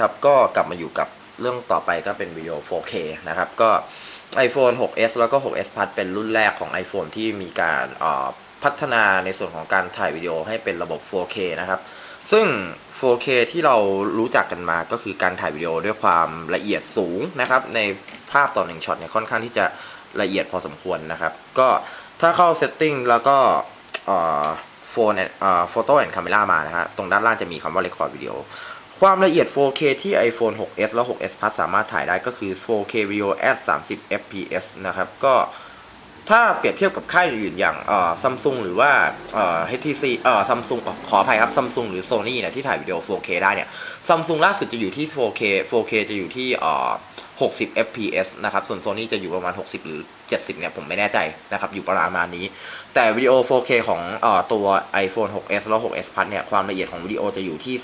ครับก็กลับมาอยู่กับเรื่องต่อไปก็เป็นวิดีโอ 4K นะครับก็ iPhone 6s แล้วก็ 6s Plus เป็นรุ่นแรกของ iPhone ที่มีการพัฒนาในส่วนของการถ่ายวิดีโอให้เป็นระบบ 4K นะครับ ซึ่ง 4K ที่เรารู้จักกันมาก็คือการถ่ายวิดีโอด้วยความละเอียดสูงนะครับ ในภาพต่อหนึ่งช็อตเนี่ยค่อนข้างที่จะละเอียดพอสมควรนะครับ ก็ถ้าเข้า Setting แล้วก็โฟนโฟโต้แอนด์คาเมรามานะฮะตรงด้านล่างจะมีคำว่า Record Video ความละเอียด 4K ที่ iPhone 6s และ 6s Plus สามารถถ่ายได้ก็คือ 4K Video at 30 fps นะครับ ก็ถ้าเปรียบเทียบกับค่ายอื่นๆอย่างเอ่อซัมซุงหรือว่าเอ่อ HTC เอ่อซัมซุงขออภัยครับซัมซุงหรือ Sony เนี่ยที่ถ่ายวิดีโอ 4K ได้เนี่ยซัมซุงล่าสุดจะอยู่ที่ 4K 4K จะอยู่ที่เอ่อ 60 fps นะครับ ส่วน Sony จะอยู่ประมาณ 60 หรือ 70 เนี่ย ผมไม่แน่ใจนะครับ อยู่ประมาณนี้ แต่วิดีโอ 4K ของเอ่อตัว iPhone 6s แล้ว 6s Plus เนี่ย ความละเอียดของวิดีโอจะอยู่ที่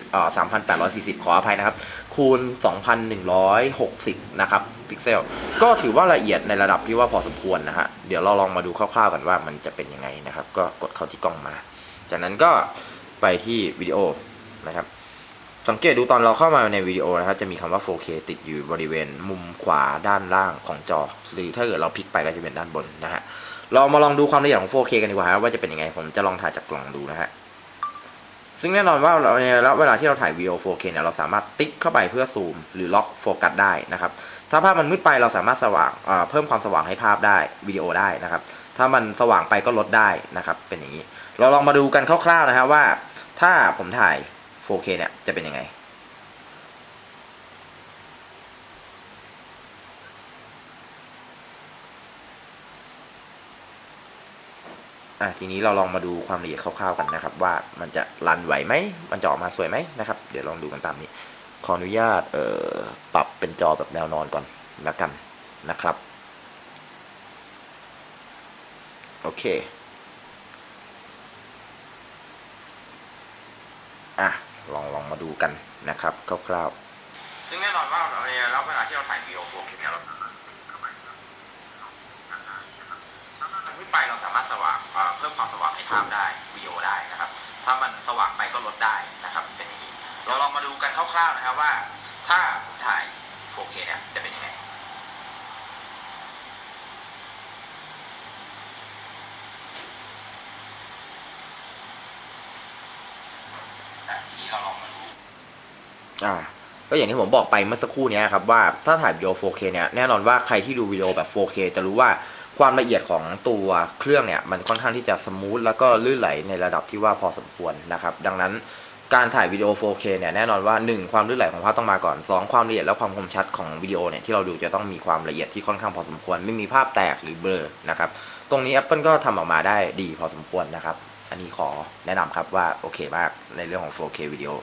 3,400เอ่อ3,840 ขออภัยนะครับ คูณ 2,160 นะครับ พิกเซล ก็ถือว่าละเอียดในระดับที่ว่าพอสมควรนะฮะ เดี๋ยวเราลองมาดูคร่าวๆกันว่ามันจะเป็นยังไงนะครับ ก็กดเข้าที่กล้องมา จากนั้นก็ไปที่วิดีโอนะครับ สังเกตดูตอนเราเข้ามาในวิดีโอนะครับจะมีคำว่า 4K ติดอยู่บริเวณมุมขวาด้านล่างของจอ หรือถ้าเกิดเราพลิกไปก็จะเป็นด้านบนนะฮะเรามาลองดูความละเอียดของ 4K กันดีกว่าครับว่าจะเป็นยังไงผมจะลองถ่ายจากกล่องดูนะฮะซึ่งแน่นอนว่าเราเนี่ยแล้วเวลาที่เราถ่ายวิดีโอ 4K เนี่ยเราสามารถติ๊กเข้าไปเพื่อซูม หรือล็อกโฟกัสได้นะครับถ้าภาพมันมืดไปเราสามารถสว่างเอ่อเพิ่มความสว่างให้ภาพได้วิดีโอได้นะครับถ้ามันสว่างไปก็ลดได้นะครับเป็นอย่างนี้ เราลองมาดูกันคร่าวๆนะครับว่า ถ้าผมถ่าย 4K เนี่ยจะเป็นยังไง อะทีนี้เราลองมาดูความละเอียดคร่าวๆกันนะครับ ว่ามันจะรันไหวไหม มันจะออกมาสวยไหมนะครับ เดี๋ยวลองดูกันตามนี้ ขออนุญาตเอ่อปรับเป็นจอแบบแนวนอนก่อนแล้วกันนะครับ โอเค อะ ลองลองมาดูกันนะครับคร่าวๆซึ่งแน่นอนว่าเราเวลาที่เราถ่ายวิดีโอโฟกัสเนี่ยเราถ้ามันมืดไปเราสามารถสว่างเพิ่มความสว่างให้ภาพได้วิดีโอได้นะครับ ถ้ามันสว่างไปก็ลดได้นะครับ เป็นอย่างนี้เราลองมาดูกันคร่าวๆนะครับว่าถ้าผมถ่าย 4K เนี่ยจะเป็นยังไง อะ ทีนี้เราลองมาดูอ่าก็อย่างที่ผมบอกไปเมื่อสักครู่นี้ครับว่าถ้าถ่ายวิดีโอ 4K เนี่ยแน่นอนว่าใครที่ดูวิดีโอแบบ 4K จะรู้ว่าความละเอียดของตัวเครื่องเนี่ยมันค่อนข้างที่จะสมูทแล้วก็ลื่นไหลในระดับที่ว่าพอสมควรนะครับดังนั้นการถ่ายวิดีโอ 4K เนี่ยแน่นอนว่า 1 ความลื่นไหลของภาพต้องมาก่อน 2 ความละเอียดและความคมชัดของวิดีโอเนี่ยที่เราดูจะต้องมีความละเอียดที่ค่อนข้างพอสมควร ไม่มีภาพแตกหรือเบลอนะครับตรงนี้ Apple ก็ทำออกมาได้ดีพอสมควรนะครับ อันนี้ขอแนะนำครับว่าโอเคมากในเรื่องของ 4K วิดีโอ